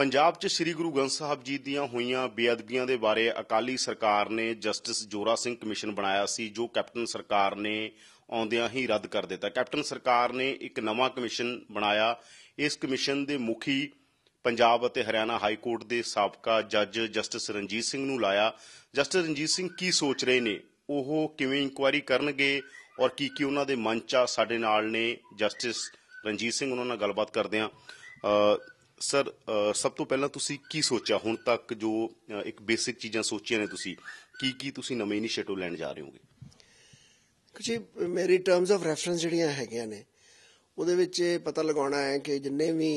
ਪੰਜਾਬ 'ਚ ਸ੍ਰੀ ਗੁਰੂ ਗ੍ਰੰਥ ਸਾਹਿਬ ਜੀ ਦੀਆਂ ਹੋਈਆਂ ਬੇਅਦਬੀਆਂ ਦੇ ਬਾਰੇ ਅਕਾਲੀ ਸਰਕਾਰ ਨੇ ਜਸਟਿਸ ਜੋਰਾ ਸਿੰਘ ਕਮਿਸ਼ਨ ਬਣਾਇਆ ਸੀ, ਜੋ ਕੈਪਟਨ ਸਰਕਾਰ ਨੇ ਆਉਂਦਿਆਂ ਹੀ ਰੱਦ ਕਰ ਦਿੱਤਾ। ਕੈਪਟਨ ਸਰਕਾਰ ਨੇ ਇੱਕ ਨਵਾਂ ਕਮਿਸ਼ਨ ਬਣਾਇਆ। ਇਸ ਕਮਿਸ਼ਨ ਦੇ ਮੁਖੀ ਪੰਜਾਬ ਅਤੇ ਹਰਿਆਣਾ ਹਾਈ ਕੋਰਟ ਦੇ ਸਾਬਕਾ ਜੱਜ ਜਸਟਿਸ ਰਣਜੀਤ ਸਿੰਘ ਨੂੰ ਲਾਇਆ। ਜਸਟਿਸ ਰਣਜੀਤ ਸਿੰਘ ਕੀ ਸੋਚ ਰਹੇ ਨੇ? ਉਹ ਕਿਵੇਂ ਇਨਕੁਆਇਰੀ ਕਰਨਗੇ? ਔਰ ਕੀ ਕੀ ਉਹਨਾਂ ਦੇ ਮਨ 'ਚ ਆ? ਸਾਡੇ ਨਾਲ ਨੇ ਜਸਟਿਸ ਰਣਜੀਤ ਸਿੰਘ, ਉਹਨਾਂ ਨਾਲ ਗੱਲਬਾਤ ਕਰਦੇ ਆ ਸਰ ਸਭ ਤੋਂ ਪਹਿਲਾਂ ਤੁਸੀਂ ਕੀ ਸੋਚਿਆ ਹੁਣ ਤੱਕ ਜੋ ਇੱਕ ਬੇਸਿਕ ਚੀਜ਼ਾਂ ਸੋਚੀਆਂ ਨੇ ਤੁਸੀਂ, ਕੀ ਕੀ ਤੁਸੀਂ ਨਵੇਂ ਇਨੀਸ਼ੀਏਟਿਵ ਲੈਣ ਜਾ ਰਹੇ ਹੋਗੇ? ਜੀ ਮੇਰੀ ਟਰਮਸ ਆਫ ਰੈਫਰੈਂਸ ਜਿਹੜੀਆਂ ਹੈਗੀਆਂ ਨੇ, ਉਹਦੇ ਵਿੱਚ ਪਤਾ ਲਗਾਉਣਾ ਹੈ ਕਿ ਜਿੰਨੇ ਵੀ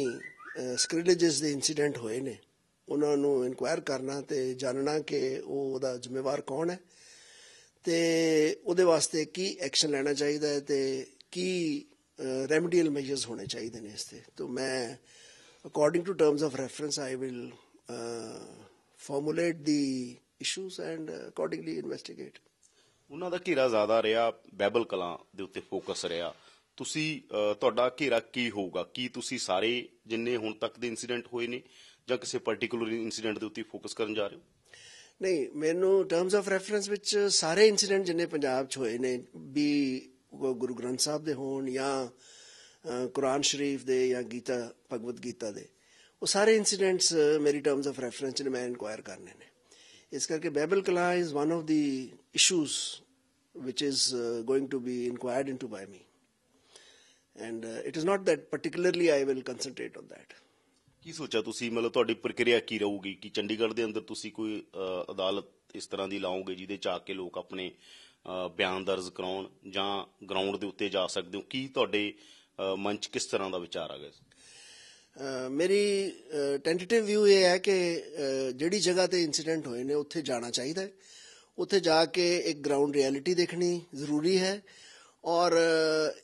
ਸਕ੍ਰਿਲੇਜਸ ਦੇ ਇਨਸੀਡੈਂਟ ਹੋਏ ਨੇ, ਉਹਨਾਂ ਨੂੰ ਇਨਕੁਆਇਰ ਕਰਨਾ ਤੇ ਜਾਣਨਾ ਕਿ ਉਹ ਉਹਦਾ ਜ਼ਿੰਮੇਵਾਰ ਕੌਣ ਹੈ ਤੇ ਉਹਦੇ ਵਾਸਤੇ ਕੀ ਐਕਸ਼ਨ ਲੈਣਾ ਚਾਹੀਦਾ ਹੈ ਤੇ ਕੀ ਰੈਮਡੀਅਲ ਮੈਜਰਸ ਹੋਣੇ ਚਾਹੀਦੇ ਨੇ ਇਸ ਤੇ। ਤਾਂ ਮੈਂ according to terms of reference I will formulate the issues and accordingly investigate ਉਹਨਾਂ ਦਾ ਘੇਰਾ ਜ਼ਿਆਦਾ ਰਿਹਾ ਬੈਬਲ ਕਲਾਂ ਦੇ ਉੱਤੇ ਫੋਕਸ ਰਿਹਾ। ਤੁਸੀਂ ਤੁਹਾਡਾ ਘੇਰਾ ਕੀ ਹੋਊਗਾ? ਕੀ ਤੁਸੀਂ ਸਾਰੇ ਜਿੰਨੇ ਹੁਣ ਤੱਕ ਦੇ ਇਨਸੀਡੈਂਟ ਹੋਏ ਨੇ ਜਾਂ ਕਿਸੇ ਪਾਰਟਿਕੂਲਰ ਇਨਸੀਡੈਂਟ ਦੇ ਉੱਤੇ ਫੋਕਸ ਕਰਨ ਜਾ ਰਹੇ ਹੋ? ਨਹੀਂ ਮੈਨੂੰ ਟਰਮਸ ਆਫ ਰੈਫਰੈਂਸ ਵਿੱਚ ਸਾਰੇ ਇਨਸੀਡੈਂਟ ਜਿੰਨੇ ਪੰਜਾਬ 'ਚ ਹੋਏ ਨੇ ਵੀ ਗੁਰੂ ਗ੍ਰੰਥ ਸਾਹਿਬ ਦੇ ਹੋਣ ਜਾਂ ਕੁਰਾਨ ਸ਼ਰੀਫ ਦੇ ਜਾਂ ਗੀਤਾ ਭਗਵਦ ਗੀਤਾ ਦੇ। ਉਹ ਸਾਰੇ ਇਨਸੀਡੈਂਟਸ ਮੇਰੀ ਟਰਮਸ ਆਫ ਰੈਫਰੈਂਸ ਨੇ ਮੈਂ ਇਨਕੁਆਇਰ ਕਰਨੇ ਨੇ। ਇਸ ਕਰਕੇ Behbal Kalan is one of the issues which is uh, going to be inquired into by me. And uh, it is not that particularly i will concentrate on that. ਕੀ ਸੋਚਿਆ ਤੁਸੀਂ? ਮਤਲਬ ਤੁਹਾਡੀ ਪ੍ਰਕਿਰਿਆ ਕੀ ਰਹੂਗੀ? ਕਿ ਚੰਡੀਗੜ੍ਹ ਦੇ ਅੰਦਰ ਤੁਸੀਂ ਕੋਈ ਅਦਾਲਤ ਇਸ ਤਰ੍ਹਾਂ ਦੀ ਲਾਓਗੇ ਜਿਹਦੇ ਚ ਆ ਕੇ ਲੋਕ ਆਪਣੇ ਬਿਆਨ ਦਰਜ ਕਰਾਉਣ ਜਾਂ ਗਰਾਊਂਡ ਦੇ ਉੱਤੇ ਜਾ ਸਕਦੇ ਹੋ? ਕੀ ਤੁਹਾਡੇ ਮਨ ਚ ਕਿਸ ਤਰ੍ਹਾਂ ਦਾ ਵਿਚਾਰ ਆ ਗਿਆ ਮੇਰੀ ਟੈਂਟੇਟਿਵ ਵਿਊ ਇਹ ਹੈ ਕਿ ਜਿਹੜੀ ਜਗ੍ਹਾ ਤੇ ਇਨਸੀਡੈਂਟ ਹੋਏ ਨੇ, ਉੱਥੇ ਜਾਣਾ ਚਾਹੀਦਾ ਹੈ। ਉੱਥੇ ਜਾ ਕੇ ਇੱਕ ਗਰਾਊਂਡ ਰਿਐਲਿਟੀ ਦੇਖਣੀ ਜ਼ਰੂਰੀ ਹੈ ਔਰ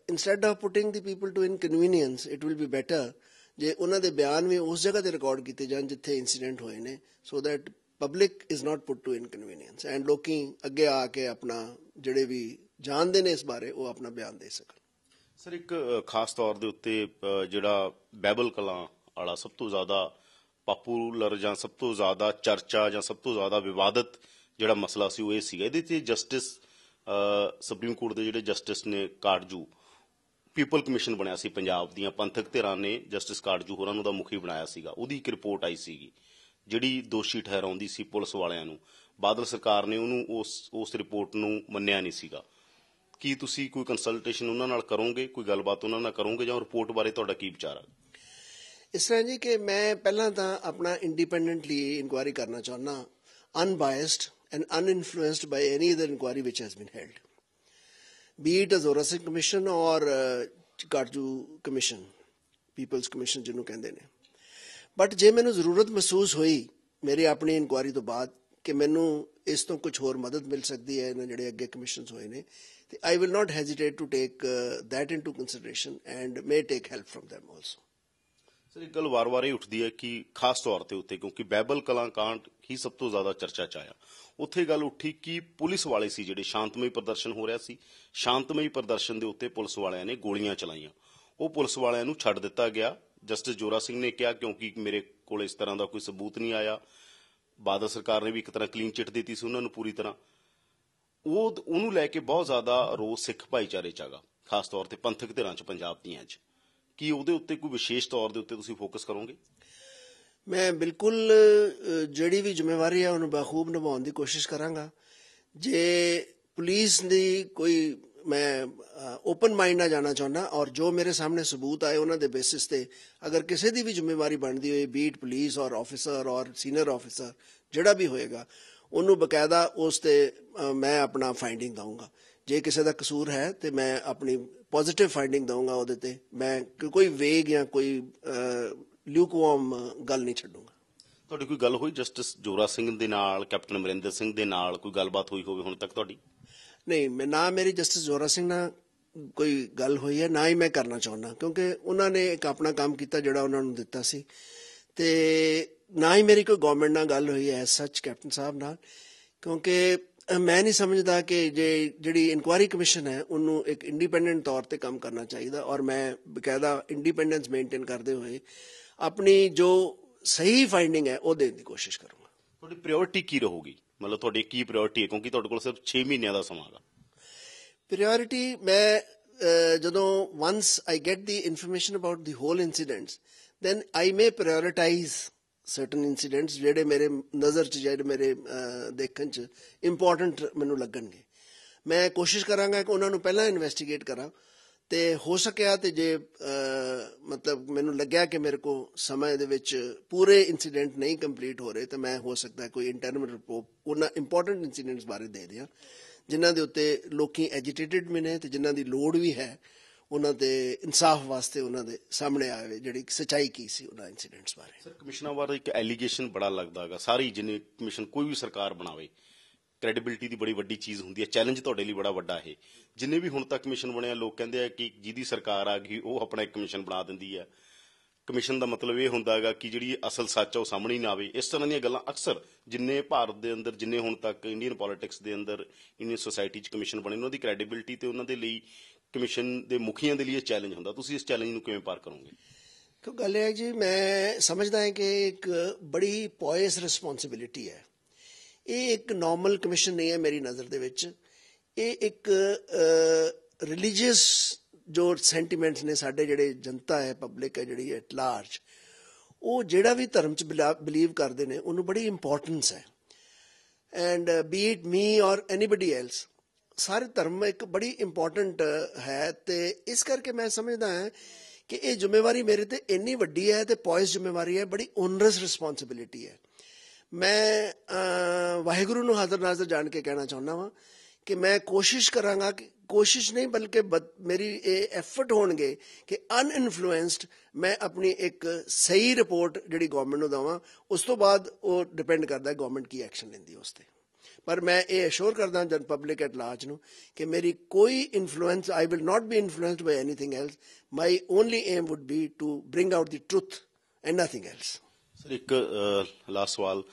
instead of putting the people to inconvenience it will be better ਜੇ ਉਹਨਾਂ ਦੇ ਬਿਆਨ ਵੀ ਉਸ ਜਗ੍ਹਾ ਤੇ ਰਿਕਾਰਡ ਕੀਤੇ ਜਾਣ ਜਿੱਥੇ ਇਨਸੀਡੈਂਟ ਹੋਏ ਨੇ so that public is not put to inconvenience and ਲੋਕੀ ਅੱਗੇ ਆ ਕੇ ਆਪਣਾ ਜਿਹੜੇ ਵੀ ਜਾਣਦੇ ਨੇ ਇਸ ਬਾਰੇ, ਉਹ ਆਪਣਾ ਬਿਆਨ ਦੇ ਸਕਣ। ਸਰ, ਇੱਕ ਖਾਸ ਤੌਰ ਦੇ ਉੱਤੇ ਜਿਹੜਾ ਬੈਬਲ ਕਲਾਂ ਵਾਲਾ ਸਭ ਤੋਂ ਜ਼ਿਆਦਾ ਪਪੂਲਰ ਜਾਂ ਸਭ ਤੋਂ ਜ਼ਿਆਦਾ ਚਰਚਾ ਜਾਂ ਸਭ ਤੋਂ ਜ਼ਿਆਦਾ ਵਿਵਾਦਤ ਜਿਹੜਾ ਮਸਲਾ ਸੀ ਉਹ ਇਹ ਸੀਗਾ। ਇਹਦੇ ਤੇ ਜਸਟਿਸ ਸੁਪਰੀਮ ਕੋਰਟ ਦੇ ਜਿਹੜੇ ਜਸਟਿਸ ਨੇ ਕਾਰਜੂ, ਪੀਪਲ ਕਮਿਸ਼ਨ ਬਣਿਆ ਸੀ ਪੰਜਾਬ ਦੀਆਂ, ਪੰਥਕ ਧਿਰਾਂ ਨੇ ਜਸਟਿਸ ਕਾਰਜੂ ਹੋਰਾਂ ਨੂੰ ਦਾ ਮੁਖੀ ਬਣਾਇਆ ਸੀਗਾ। ਉਹਦੀ ਇੱਕ ਰਿਪੋਰਟ ਆਈ ਸੀਗੀ, ਜਿਹੜੀ ਦੋਸ਼ੀ ਠਹਿਰਾਉਂਦੀ ਸੀ ਪੁਲਿਸ ਵਾਲਿਆਂ ਨੂੰ। ਬਾਦਲ ਸਰਕਾਰ ਨੇ ਉਹਨੂੰ ਉਸ ਉਸ ਰਿਪੋਰਟ ਨੂੰ ਮੰਨਿਆ ਨਹੀਂ ਸੀਗਾ। ਕੀ ਤੁਸੀਂ ਕੋਈ ਕੰਸਲਟੇਸ਼ਨ ਉਹਨਾਂ ਨਾਲ ਕਰੋਗੇ, ਕੋਈ ਗੱਲਬਾਤ ਉਹਨਾਂ ਨਾਲ ਕਰੋਗੇ ਜਾਂ ਰਿਪੋਰਟ ਬਾਰੇ ਤੁਹਾਡਾ ਕੀ ਵਿਚਾਰ ਹੈ ਇਸ ਤਰ੍ਹਾਂ ਜੀ ਕਿ ਮੈਂ ਪਹਿਲਾਂ ਤਾਂ ਆਪਣਾ ਇੰਡੀਪੈਂਡੈਂਟਲੀ ਇਨਕੁਆਇਰੀ ਕਰਨਾ ਚਾਹੁੰਦਾ unbiased and uninfluenced by any other inquiry which has been held be it a Zora Singh commission ਔਰ ਕਾਰਜੂ ਕਮਿਸ਼ਨ ਪੀਪਲਸ ਕਮਿਸ਼ਨ ਜਿਹਨੂੰ ਕਹਿੰਦੇ ਨੇ। ਬਟ ਜੇ ਮੈਨੂੰ ਜ਼ਰੂਰਤ ਮਹਿਸੂਸ ਹੋਈ ਮੇਰੀ ਆਪਣੀ ਇਨਕੁਆਇਰੀ ਤੋਂ ਬਾਅਦ ਕਿ ਮੈਨੂੰ ਇਸ ਤੋਂ ਕੁਝ ਹੋਰ ਮਦਦ ਮਿਲ ਸਕਦੀ ਹੈ ਇਹਨਾਂ ਜਿਹੜੇ ਅੱਗੇ ਕਮਿਸ਼ਨਸ ਹੋਏ ਨੇ, ਤੇ I will not hesitate to take that into consideration and may take help from them also. Sir ਇੱਕ ਗੱਲ ਵਾਰ-ਵਾਰ ਹੀ ਉੱਠਦੀ ਹੈ ਕਿ ਖਾਸ ਤੌਰ ਤੇ ਉੱਤੇ, ਕਿਉਂਕਿ ਬਾਈਬਲ ਕਲਾਂ ਕਾਂਡ ਹੀ ਸਭ ਤੋਂ ਜ਼ਿਆਦਾ ਚਰਚਾ ਚ ਆਇਆ। ਉੱਥੇ ਗੱਲ ਉੱਠੀ ਕਿ ਪੁਲਿਸ ਵਾਲੇ ਸੀ ਜਿਹੜੇ ਸ਼ਾਂਤਮਈ ਪ੍ਰਦਰਸ਼ਨ ਹੋ ਰਿਹਾ ਸੀ। ਸ਼ਾਂਤਮਈ ਪ੍ਰਦਰਸ਼ਨ ਦੇ ਉੱਤੇ ਪੁਲਿਸ ਵਾਲਿਆਂ ਨੇ ਗੋਲੀਆਂ ਚਲਾਈਆਂ। ਉਹ ਪੁਲਿਸ ਵਾਲਿਆਂ ਨੂੰ ਛੱਡ ਦਿੱਤਾ ਗਿਆ। ਜਸਟਿਸ ਜੋਰਾ ਸਿੰਘ ਨੇ ਕਿਹਾ, ਕਿਉਂਕਿ ਮੇਰੇ ਕੋਲ ਇਸ ਤਰ੍ਹਾਂ ਦਾ ਕੋਈ ਸਬੂਤ ਨਹੀਂ ਆਇਆ। ਬਾਦਲ ਸਰਕਾਰ ਨੇ ਵੀ ਇੱਕ ਤਰ੍ਹਾਂ ਕਲੀਨ ਚਿੱਟ ਦਿੱਤੀ ਸੀ ਉਹਨਾਂ ਨੂੰ ਪੂਰੀ ਤਰ੍ਹਾਂ। ਉਹ ਉਹਨੂੰ ਲੈ ਕੇ ਬਹੁਤ ਜ਼ਿਆਦਾ ਰੋਸ ਸਿੱਖ ਭਾਈਚਾਰੇ ਚ ਆਗਾ ਖਾਸ ਤੌਰ ਤੇ ਪੰਥਕ ਧਿਰਾਂ ਚ, ਪੰਜਾਬ ਦੀਆਂ ਚ। ਕੀ ਉਹਦੇ ਉੱਤੇ ਕੋਈ ਵਿਸ਼ੇਸ਼ ਤੌਰ ਦੇ ਉੱਤੇ ਤੁਸੀਂ ਫੋਕਸ ਕਰੋਗੇ? ਮੈਂ ਬਿਲਕੁਲ ਜਿਹੜੀ ਵੀ ਜ਼ਿੰਮੇਵਾਰੀ ਹੈ ਉਹਨੂੰ ਬਖੂਬ ਨਿਭਾਉਣ ਦੀ ਕੋਸ਼ਿਸ਼ ਕਰਾਂਗਾ। ਜੇ ਪੁਲਿਸ ਦੀ ਕੋਈ ਮੈਂ ਓਪਨ ਮਾਈਂਡ ਨਾਲ ਜਾਣਾ ਚਾਹੁੰਦਾ ਔਰ ਜੋ ਮੇਰੇ ਸਾਹਮਣੇ ਸਬੂਤ ਆਏ ਉਹਨਾਂ ਦੇ ਬੇਸਿਸ ਤੇ ਅਗਰ ਕਿਸੇ ਦੀ ਵੀ ਜ਼ਿੰਮੇਵਾਰੀ ਬਣਦੀ ਹੋਏ ਬੀਟ ਪੁਲਿਸ ਔਰ ਆਫੀਸਰ ਔਰ ਸੀਨੀਅਰ ਆਫੀਸਰ ਜਿਹੜਾ ਵੀ ਹੋਏਗਾ, ਉਹਨੂੰ ਬਕਾਇਦਾ ਉਸ ਤੇ ਮੈਂ ਆਪਣਾ ਫਾਈਂਡਿੰਗ ਦਊਂਗਾ। ਜੇ ਕਿਸੇ ਦਾ ਕਸੂਰ ਹੈ ਤੇ ਮੈਂ ਆਪਣੀ ਪੋਜ਼ਿਟਿਵ ਫਾਈਂਡਿੰਗ ਦਊਂਗਾ ਉਹਦੇ ਤੇ। ਮੈਂ ਕੋਈ ਵੇਗ ਜਾਂ ਕੋਈ ਲਿਊਕਵਾਰਮ ਗੱਲ ਨਹੀਂ ਛੱਡੂੰਗਾ। ਤੁਹਾਡੀ ਕੋਈ ਗੱਲ ਹੋਈ ਜਸਟਿਸ ਜੋਰਾ ਸਿੰਘ ਦੇ ਨਾਲ ਕੈਪਟਨ ਅਮਰਿੰਦਰ ਸਿੰਘ ਦੇ ਨਾਲ ਕੋਈ ਗੱਲਬਾਤ ਹੋਈ ਹੋਵੇ ਹੁਣ ਤੱਕ ਤੁਹਾਡੀ? ਨਹੀਂ, ਮੈਂ ਨਾ ਮੇਰੀ ਜਸਟਿਸ ਜ਼ੋਰਾ ਸਿੰਘ ਨਾਲ ਕੋਈ ਗੱਲ ਹੋਈ ਹੈ, ਨਾ ਹੀ ਮੈਂ ਕਰਨਾ ਚਾਹੁੰਦਾ, ਕਿਉਂਕਿ ਉਹਨਾਂ ਨੇ ਇੱਕ ਆਪਣਾ ਕੰਮ ਕੀਤਾ ਜਿਹੜਾ ਉਹਨਾਂ ਨੂੰ ਦਿੱਤਾ ਸੀ। ਤੇ ਨਾ ਹੀ ਮੇਰੀ ਕੋਈ ਗਵਰਨਮੈਂਟ ਨਾਲ ਗੱਲ ਹੋਈ ਹੈ ਸੱਚ ਕੈਪਟਨ ਸਾਹਿਬ ਨਾਲ, ਕਿਉਂਕਿ ਮੈਂ ਨਹੀਂ ਸਮਝਦਾ ਕਿ ਜੇ ਜਿਹੜੀ ਇਨਕੁਆਇਰੀ ਕਮਿਸ਼ਨ ਹੈ, ਉਹਨੂੰ ਇੱਕ ਇੰਡੀਪੈਂਡੈਂਟ ਤੌਰ ਤੇ ਕੰਮ ਕਰਨਾ ਚਾਹੀਦਾ ਔਰ ਮੈਂ ਬਕਾਇਦਾ ਇੰਡੀਪੈਂਡੈਂਸ ਮੇਨਟੇਨ ਕਰਦੇ ਹੋਏ ਆਪਣੀ ਜੋ ਸਹੀ ਫਾਈਂਡਿੰਗ ਹੈ, ਉਹ ਦੇਣ ਦੀ ਕੋਸ਼ਿਸ਼ ਕਰੂੰਗਾ। ਤੁਹਾਡੀ ਪ੍ਰਾਇੋਰਟੀ ਕੀ ਰਹੂਗੀ? ਮਤਲਬ ਤੁਹਾਡੀ ਕੀ ਪ੍ਰਾਇੋਰਟੀ ਹੈ? ਕਿਉਂਕਿ ਤੁਹਾਡੇ ਕੋਲ ਸਿਰਫ 6 ਮਹੀਨਿਆਂ ਦਾ ਸਮਾਂ ਹੈਗਾ। ਪ੍ਰਾਇੋਰਟੀ ਮੈਂ ਜਦੋਂ once I get the information about the whole incidents, then I may prioritize certain incidents ਜਿਹੜੇ ਮੇਰੇ ਨਜ਼ਰ 'ਚ, ਜਿਹੜੇ ਮੇਰੇ ਦੇਖਣ 'ਚ important ਮੈਨੂੰ ਲੱਗਣਗੇ। ਮੈਂ ਕੋਸ਼ਿਸ਼ ਕਰਾਂਗਾ ਕਿ ਉਹਨਾਂ ਨੂੰ ਪਹਿਲਾਂ ਇਨਵੈਸਟੀਗੇਟ ਕਰਾਂ। ਤੇ ਹੋ ਸਕਿਆ ਤੇ ਜੇ ਮਤਲਬ ਮੈਨੂੰ ਲੱਗਿਆ ਕਿ ਮੇਰੇ ਕੋ ਸਮੇਂ ਦੇ ਵਿੱਚ ਪੂਰੇ ਇਨਸੀਡੈਂਟ ਨਹੀਂ ਕੰਪਲੀਟ ਹੋ ਰਹੇ, ਤੇ ਮੈਂ ਹੋ ਸਕਦਾ ਕੋਈ ਇੰਟਰਨਲ ਰਿਪੋਰਟ ਉਹਨਾਂ ਇੰਪੋਰਟੈਂਟ ਇਨਸੀਡੈਂਟਸ ਬਾਰੇ ਦੇ ਦਿਆਂ, ਜਿਨ੍ਹਾਂ ਦੇ ਉੱਤੇ ਲੋਕੀ ਐਜੀਟੇਟਿਡ ਵੀ ਨੇ ਤੇ ਜਿਨ੍ਹਾਂ ਦੀ ਲੋੜ ਵੀ ਹੈ, ਉਹਨਾਂ ਦੇ ਇਨਸਾਫ ਵਾਸਤੇ ਉਹਨਾਂ ਦੇ ਸਾਹਮਣੇ ਆਵੇ ਜਿਹੜੀ ਸਚਾਈ ਕੀ ਸੀ ਉਹਨਾਂ ਇਨਸੀਡੈਂਟਸ ਬਾਰੇ। ਸਰ, ਕਮਿਸ਼ਨਾਂ ਬਾਰੇ ਇੱਕ ਐਲੀਗੇਸ਼ਨ ਬੜਾ ਲੱਗਦਾ ਹੈਗਾ। ਸਾਰੀ ਜਿੰਨੇ ਕਮਿਸ਼ਨ ਕੋਈ ਵੀ ਸਰਕਾਰ ਬਣਾਵੇ ਕ੍ਰੈਡੀਬਿਲਿਟੀ ਦੀ ਬੜੀ ਵੱਡੀ ਚੀਜ਼ ਹੁੰਦੀ ਹੈ। ਚੈਲੰਜ ਤੁਹਾਡੇ ਲਈ ਬੜਾ ਵੱਡਾ ਇਹ। ਜਿੰਨੇ ਵੀ ਹੁਣ ਤੱਕ ਕਮਿਸ਼ਨ ਬਣਿਆ, ਲੋਕ ਕਹਿੰਦੇ ਆ ਕਿ ਜਿਹਦੀ ਸਰਕਾਰ ਆ ਗਈ, ਉਹ ਆਪਣਾ ਇੱਕ ਕਮਿਸ਼ਨ ਬਣਾ ਦਿੰਦੀ ਹੈ ਕਮਿਸ਼ਨ ਦਾ ਮਤਲਬ ਇਹ ਹੁੰਦਾ ਹੈਗਾ ਕਿ ਜਿਹੜੀ ਅਸਲ ਸੱਚ ਆ ਉਹ ਸਾਹਮਣੇ ਨਾ ਆਵੇ। ਇਸ ਤਰ੍ਹਾਂ ਦੀਆਂ ਗੱਲਾਂ ਅਕਸਰ ਜਿੰਨੇ ਭਾਰਤ ਦੇ ਅੰਦਰ, ਜਿੰਨੇ ਹੁਣ ਤੱਕ ਇੰਡੀਅਨ ਪੋਲਿਟਿਕਸ ਦੇ ਅੰਦਰ ਇੰਡੀਅਨ ਸੋਸਾਇਟੀ 'ਚ ਕਮਿਸ਼ਨ ਬਣੇ, ਉਹਨਾਂ ਦੀ ਕ੍ਰੈਡੀਬਿਲਟੀ ਤੇ ਉਹਨਾਂ ਦੇ ਲਈ ਕਮਿਸ਼ਨ ਦੇ ਮੁਖੀਆਂ ਦੇ ਲਈ ਇਹ ਚੈਲੰਜ ਹੁੰਦਾ। ਤੁਸੀਂ ਇਸ ਚੈਲੰਜ ਨੂੰ ਕਿਵੇਂ ਪਾਰ ਕਰੋਗੇ? ਕਿਉਂ ਗੱਲ ਇਹ ਹੈ ਜੀ, ਮੈਂ ਸਮਝਦਾ ਹਾਂ ਕਿ ਇੱਕ ਬੜੀ ਪੋਇਸ ਰਿਸਪੌਂਸਿਬਿਲਿਟੀ ਹੈ। ਇਹ ਇੱਕ ਨਾਰਮਲ ਕਮਿਸ਼ਨ ਨਹੀਂ ਹੈ ਮੇਰੀ ਨਜ਼ਰ ਦੇ ਵਿੱਚ। ਇਹ ਇੱਕ ਰਿਲੀਜੀਅਸ ਜੋ ਸੈਂਟੀਮੈਂਟਸ ਨੇ ਸਾਡੇ ਜਿਹੜੇ ਜਨਤਾ ਹੈ ਪਬਲਿਕ ਹੈ, ਜਿਹੜੀ ਐਟ ਲਾਰਜ ਉਹ ਜਿਹੜਾ ਵੀ ਧਰਮ ਚ ਬਿਲੀਵ ਕਰਦੇ ਨੇ, ਉਹਨੂੰ ਬੜੀ ਇੰਪੋਰਟੈਂਸ ਹੈ। ਐਂਡ ਬੀ ਇਟ ਮੀ ਔਰ ਐਨੀਬਡੀ ਐਲਸ ਸਾਰੇ ਧਰਮ ਇੱਕ ਬੜੀ ਇੰਪੋਰਟੈਂਟ ਹੈ ਤੇ ਇਸ ਕਰਕੇ ਮੈਂ ਸਮਝਦਾ ਹਾਂ ਕਿ ਇਹ ਜ਼ਿੰਮੇਵਾਰੀ ਮੇਰੇ ਤੇ ਇੰਨੀ ਵੱਡੀ ਹੈ ਤੇ ਪੋਇਸ ਜ਼ਿੰਮੇਵਾਰੀ ਹੈ, ਬੜੀ ਓਨਰਸ ਰਿਸਪੌਂਸਿਬਿਲਿਟੀ ਹੈ। ਮੈਂ ਵਾਹਿਗੁਰੂ ਨੂੰ ਹਾਜ਼ਰ ਨਾਜ਼ਰ ਜਾਣ ਕੇ ਕਹਿਣਾ ਚਾਹੁੰਦਾ ਵਾਂ ਕਿ ਮੈਂ ਕੋਸ਼ਿਸ਼ ਕਰਾਂਗਾ ਕਿ, ਕੋਸ਼ਿਸ਼ ਨਹੀਂ ਬਲਕਿ ਮੇਰੀ ਇਹ ਐਫਰਟ ਹੋਣਗੇ ਕਿ ਅਨਇਨਫਲੂਐਂਸਡ ਮੈਂ ਆਪਣੀ ਇੱਕ ਸਹੀ ਰਿਪੋਰਟ ਜਿਹੜੀ ਗਵਰਨਮੈਂਟ ਨੂੰ ਦਵਾਂ, ਉਸ ਤੋਂ ਬਾਅਦ ਉਹ ਡਿਪੈਂਡ ਕਰਦਾ ਹੈ ਗਵਰਨਮੈਂਟ ਕੀ ਐਕਸ਼ਨ ਲੈਂਦੀ ਉਸ ਤੇ। ਪਰ ਮੈਂ ਇਹ ਅਸ਼ੋਰ ਕਰਦਾ ਜਨ ਪਬਲਿਕ ਐਟ ਲਾਰਜ ਨੂੰ ਕਿ ਮੇਰੀ ਕੋਈ influence I will not be influenced by anything else my only aim would be to bring out the truth and nothing else sir ਇੱਕ ਲਾਸਟ ਸਵਾਲ।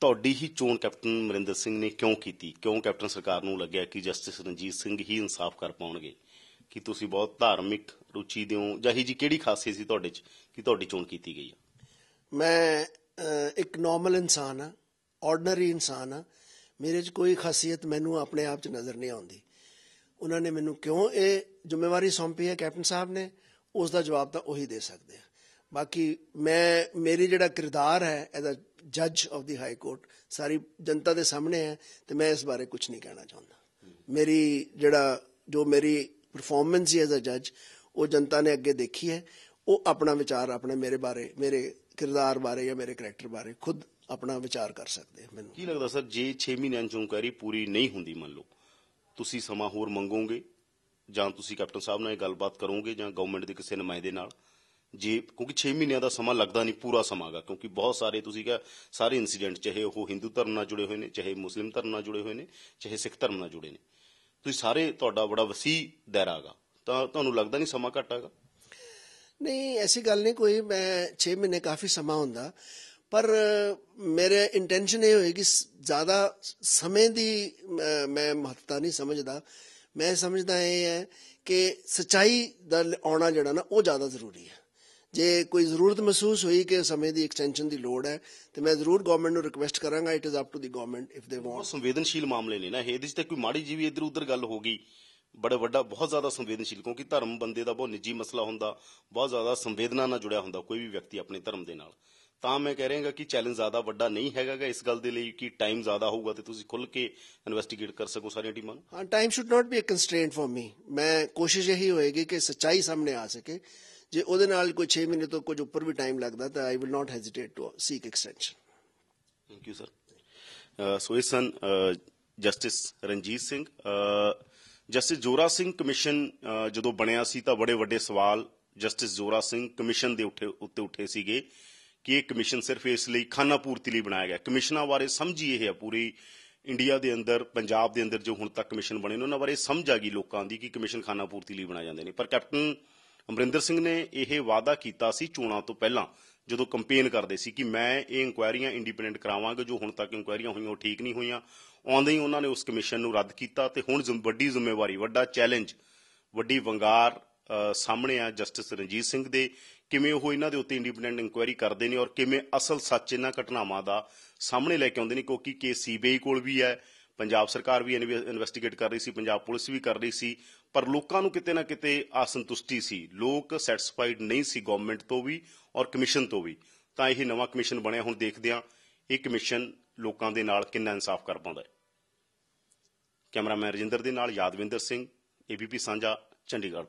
ਤੁਹਾਡੀ ਹੀ ਚੋਣ ਕੈਪਟਨ ਅਮਰਿੰਦਰ ਸਿੰਘ ਨੇ ਕਿਉਂ ਕੀਤੀ? ਕਿਉਂ ਕੈਪਟਨ ਸਰਕਾਰ ਨੂੰ ਲੱਗਿਆ ਕਿ ਜਸਟਿਸ ਰਣਜੀਤ ਸਿੰਘ ਹੀ ਇਨਸਾਫ ਕਰ ਪਾਉਣਗੇ? ਕਿ ਤੁਸੀਂ ਬਹੁਤ ਧਾਰਮਿਕ ਰੁਚੀ ਦਿਓ? ਹੋ ਜਾਂ ਹੀ ਜੀ ਕਿਹੜੀ ਖਾਸੀਅਤ ਸੀ ਤੁਹਾਡੇ 'ਚ ਕਿ ਤੁਹਾਡੀ ਚੋਣ ਕੀਤੀ ਗਈ ਹੈ ਮੈਂ ਅਹ, ਇੱਕ ਨਾਰਮਲ ਇਨਸਾਨ ਆ ਆਰਡੀਨਰੀ ਇਨਸਾਨ ਆ ਮੇਰੇ 'ਚ ਕੋਈ ਖਾਸੀਅਤ ਮੈਨੂੰ ਆਪਣੇ ਆਪ 'ਚ ਨਜ਼ਰ ਨਹੀਂ ਆਉਂਦੀ। ਉਹਨਾਂ ਨੇ ਮੈਨੂੰ ਕਿਉਂ ਇਹ ਜ਼ਿੰਮੇਵਾਰੀ ਸੌਂਪੀ ਹੈ ਕੈਪਟਨ ਸਾਹਿਬ ਨੇ? ਉਸ ਦਾ ਜਵਾਬ ਤਾਂ ਉਹੀ ਦੇ ਸਕਦੇ ਆ। ਬਾਕੀ ਮੈਂ, ਮੇਰੀ ਜਿਹੜਾ ਕਿਰਦਾਰ ਹੈ ਐਜ਼ ਅ ਜੱਜ ਆਫ ਦੀ ਹਾਈ ਕੋਰਟ ਸਾਰੀ ਜਨਤਾ ਦੇ ਸਾਹਮਣੇ ਹੈ, ਤੇ ਮੈਂ ਇਸ ਬਾਰੇ ਕੁਝ ਨਹੀਂ ਕਹਿਣਾ ਚਾਹੁੰਦਾ। ਮੇਰੀ ਜਿਹੜਾ, ਜੋ ਮੇਰੀ ਪਰਫਾਰਮੈਂਸ ਐਜ਼ ਅ ਜੱਜ ਉਹ ਜਨਤਾ ਨੇ ਅੱਗੇ ਦੇਖੀ ਹੈ, ਉਹ ਆਪਣਾ ਵਿਚਾਰ ਆਪਣੇ ਮੇਰੇ ਬਾਰੇ, ਮੇਰੇ ਕਿਰਦਾਰ ਬਾਰੇ ਜਾਂ ਮੇਰੇ ਕੈਰੈਕਟਰ ਬਾਰੇ ਖੁਦ ਆਪਣਾ ਵਿਚਾਰ ਕਰ ਸਕਦੇ ਮੈਨੂੰ। ਕੀ ਲੱਗਦਾ ਸਰ, ਜੇ 6 ਮਹੀਨਿਆਂ 'ਚ ਇਨਕੁਆਇਰੀ ਪੂਰੀ ਨਹੀਂ ਹੁੰਦੀ ਮੰਨ ਲਓ, ਤੁਸੀਂ ਸਮਾਂ ਹੋਰ ਮੰਗੋਗੇ? ਜਾਂ ਤੁਸੀਂ ਕੈਪਟਨ ਸਾਹਿਬ ਨਾਲ ਇਹ ਗੱਲਬਾਤ ਕਰੋਗੇ ਜਾਂ ਗਵਰਨਮੈਂਟ ਦੇ ਕਿਸੇ ਨੁਮਾਇੰਦੇ ਨਾਲ? ਜੇ, ਕਿਉਂਕਿ 6 ਮਹੀਨਿਆਂ ਦਾ ਸਮਾਂ ਲੱਗਦਾ ਨਹੀਂ ਪੂਰਾ ਸਮਾਂਗਾ ਕਿਉਂਕਿ ਬਹੁਤ ਸਾਰੇ ਤੁਸੀਂ ਕਿਹਾ, ਸਾਰੇ ਇਨਸੀਡੈਂਟ ਚਾਹੇ ਉਹ ਹਿੰਦੂ ਧਰਮ ਨਾਲ ਜੁੜੇ ਹੋਏ ਨੇ, ਚਾਹੇ ਮੁਸਲਿਮ ਧਰਮ ਨਾਲ ਜੁੜੇ ਹੋਏ ਨੇ, ਚਾਹੇ ਸਿੱਖ ਧਰਮ ਨਾਲ ਜੁੜੇ ਨੇ। ਤੁਸੀਂ ਸਾਰੇ ਤੁਹਾਡਾ ਬੜਾ ਵਸੀ ਦਾਇਰਾ ਹੈਗਾ ਤਾਂ ਤੁਹਾਨੂੰ ਲੱਗਦਾ ਨਹੀਂ ਸਮਾਂ ਘੱਟ ਹੈਗਾ? ਨਹੀਂ, ਐਸੀ ਗੱਲ ਨਹੀਂ, ਕੋਈ ਮੈਂ 6 ਮਹੀਨੇ ਕਾਫੀ ਸਮਾਂ ਹੁੰਦਾ, ਪਰ ਮੇਰੇ ਇੰਟੈਂਸ਼ਨ ਇਹ ਹੋਏਗੀ ਸ- ਜ਼ਿਆਦਾ ਸਮੇਂ ਦੀ ਮੈਂ ਮਹੱਤਤਾ ਨਹੀਂ ਸਮਝਦਾ। ਮੈਂ ਸਮਝਦਾ ਇਹ ਹੈ ਕਿ ਸਚਾਈ ਦਾ ਆਉਣਾ ਜਿਹੜਾ ਨਾ, ਉਹ ਜ਼ਿਆਦਾ ਜ਼ਰੂਰੀ ਹੈ। ਜੇ ਕੋਈ ਜ਼ਰੂਰਤ ਮਹਿਸੂਸ ਹੋਈ ਕਿ ਸਮੇਂ ਦੀ ਐਕਸਟੈਂਸ਼ਨ ਦੀ ਲੋੜ ਹੈ ਤੇ ਮੈਂ ਜ਼ਰੂਰ ਗਵਰਨਮੈਂਟ ਨੂੰ ਰਿਕੁਐਸਟ ਕਰਾਂਗਾ it is up to the government if they want ਸੰਵੇਦਨਸ਼ੀਲ ਮਾਮਲੇ ਨੇ ਨਾ ਇਹ ਇਹਦੇ 'ਚ ਤਾਂ ਕੋਈ ਮਾੜੀ ਜੀ ਵੀ ਇੱਧਰ ਉੱਧਰ ਗੱਲ ਹੋ ਗਈ। ਬੜਾ ਵੱਡਾ ਬਹੁਤ ਜ਼ਿਆਦਾ ਸੰਵੇਦਨਸ਼ੀਲ ਕਿਉਂਕਿ ਧਰਮ ਬੰਦੇ ਦਾ ਬਹੁਤ ਨਿੱਜੀ ਮਸਲਾ ਹੁੰਦਾ ਬਹੁਤ ਜ਼ਿਆਦਾ ਸੰਵੇਦਨਾ ਨਾਲ ਜੁੜਿਆ ਹੁੰਦਾ ਕੋਈ ਵੀ ਵਿਅਕਤੀ ਆਪਣੇ ਧਰਮ ਦੇ ਨਾਲ। ਤਾਂ ਮੈਂ ਕਹਿ ਰਿਹਾਗਾ ਕਿ ਚੈਲੰਜ ਜ਼ਿਆਦਾ ਵੱਡਾ ਨਹੀਂ ਹੈਗਾਗਾ ਇਸ ਗੱਲ ਦੇ ਲਈ ਕਿ ਟਾਈਮ ਜ਼ਿਆਦਾ ਹੋਊਗਾ ਤੇ ਤੁਸੀਂ ਖੁੱਲ ਕੇ ਇਨਵੈਸਟੀਗੇਟ ਕਰ ਸਕੋ ਸਾਰੀਆਂ ਟੀਮਾਂ ਨੂੰ। ਹਾਂ time should not be a constraint for me ਮੈਂ ਕੋਸ਼ਿਸ਼ ਇਹੀ ਹੋਏਗੀ ਕਿ ਸਚਾਈ ਸਾਹਮਣੇ ਆ ਸਕੇ। ਜੇ ਉਹਦੇ ਨਾਲ ਕੋਈ 6 ਮਹੀਨੇ ਤੋਂ ਕੁਝ ਉੱਪਰ ਵੀ ਟਾਈਮ ਲੱਗਦਾ, ਤਾਂ I will not hesitate to seek extension thank you sir so ਇਸ ਸਨ Justice Ranjit Singh. Justice Zora Singh commission ਜਦੋਂ ਬਣਿਆ ਸੀ ਤਾਂ ਬੜੇ ਵੱਡੇ ਸਵਾਲ ਜਸਟਿਸ ਜੋਰਾ ਸਿੰਘ ਕਮਿਸ਼ਨ ਦੇ ਉੱਠੇ, ਉੱਤੇ ਉੱਠੇ ਸੀਗੇ ਕਿ ਇਹ ਕਮਿਸ਼ਨ ਸਿਰਫ ਇਸ ਲਈ ਖਾਨਾ ਪੂਰਤੀ ਲਈ ਬਣਾਇਆ ਗਿਆ। ਕਮਿਸ਼ਨਾਂ ਬਾਰੇ ਸਮਝੀ ਇਹ ਆ ਪੂਰੀ ਇੰਡੀਆ ਦੇ ਅੰਦਰ, ਪੰਜਾਬ ਦੇ ਅੰਦਰ ਜੋ ਹੁਣ ਤੱਕ ਕਮਿਸ਼ਨ ਬਣੇ ਨੇ, ਉਹਨਾਂ ਬਾਰੇ ਸਮਝ ਆ ਗਈ ਲੋਕਾਂ ਦੀ ਕਿ ਕਮਿਸ਼ਨ ਖਾਨਾ ਪੂਰਤੀ ਲਈ ਬਣਾਏ ਜਾਂਦੇ ਨੇ। ਪਰ ਕੈਪਟਨ ਅਮਰਿੰਦਰ ਸਿੰਘ ਨੇ ਇਹ ਵਾਅਦਾ ਕੀਤਾ ਸੀ ਚੋਣਾਂ ਤੋਂ ਪਹਿਲਾਂ, ਜਦੋਂ ਕੰਪੇਨ ਕਰਦੇ ਸੀ ਕਿ ਮੈਂ ਇਹ ਇਨਕੁਆਇਰੀਆਂ ਇੰਡੀਪੈਂਡੈਂਟ ਕਰਾਵਾਂਗਾ, ਜੋ ਹੁਣ ਤੱਕ ਇਨਕੁਆਇਰੀਆਂ ਹੋਈਆਂ ਉਹ ਠੀਕ ਨਹੀਂ ਹੋਈਆਂ। ਆਉਂਦੇ ਹੀ ਉਹਨਾਂ ਨੇ ਉਸ ਕਮਿਸ਼ਨ ਨੂੰ ਰੱਦ ਕੀਤਾ ਤੇ ਹੁਣ ਵੱਡੀ ਜ਼ਿੰਮੇਵਾਰੀ, ਵੱਡਾ ਚੈਲੰਜ ਵੱਡੀ ਵੰਗਾਰ ਸਾਹਮਣੇ ਆ ਜਸਟਿਸ ਰਣਜੀਤ ਸਿੰਘ ਦੇ, ਕਿਵੇਂ ਉਹ ਇਹਨਾਂ ਦੇ ਉੱਤੇ ਇੰਡੀਪੈਂਡੈਂਟ ਇਨਕੁਆਇਰੀ ਕਰਦੇ ਨੇ ਔਰ ਕਿਵੇਂ ਅਸਲ ਸੱਚ ਇਹਨਾਂ ਘਟਨਾਵਾਂ ਦਾ ਸਾਹਮਣੇ ਲੈ ਕੇ ਆਉਂਦੇ ਨੇ, ਕਿਉਂਕਿ ਕੇਸ ਸੀਬੀਆਈ ਕੋਲ ਵੀ ਹੈ ਪੰਜਾਬ ਸਰਕਾਰ ਵੀ ਇਨਵੈਸਟੀਗੇਟ ਕਰ ਰਹੀ ਸੀ, ਪੰਜਾਬ ਪੁਲਿਸ ਵੀ ਕਰ ਰਹੀ ਸੀ, ਪਰ ਲੋਕਾਂ ਨੂੰ ਕਿਤੇ ਨਾ ਕਿਤੇ ਅਸੰਤੁਸ਼ਟੀ ਸੀ। ਲੋਕ ਸੈਟੀਸਫਾਈਡ ਨਹੀਂ ਸੀ ਗਵਰਨਮੈਂਟ ਤੋਂ ਵੀ ਔਰ ਕਮਿਸ਼ਨ ਤੋਂ ਵੀ। ਤਾਂ ਇਹ ਨਵਾਂ ਕਮਿਸ਼ਨ ਬਣਿਆ, ਹੁਣ ਦੇਖਦੇ ਹਾਂ ਇਹ ਕਮਿਸ਼ਨ ਲੋਕਾਂ ਦੇ ਨਾਲ ਕਿੰਨਾ ਇਨਸਾਫ ਕਰ ਪਾਉਂਦਾ ਹੈ। ਕੈਮਰਾਮੈਨ ਰਜਿੰਦਰ ਦੇ ਨਾਲ ਯਾਦਵਿੰਦਰ ਸਿੰਘ ਏਬੀਪੀ ਸਾਂਝਾ, ਚੰਡੀਗੜ੍ਹ।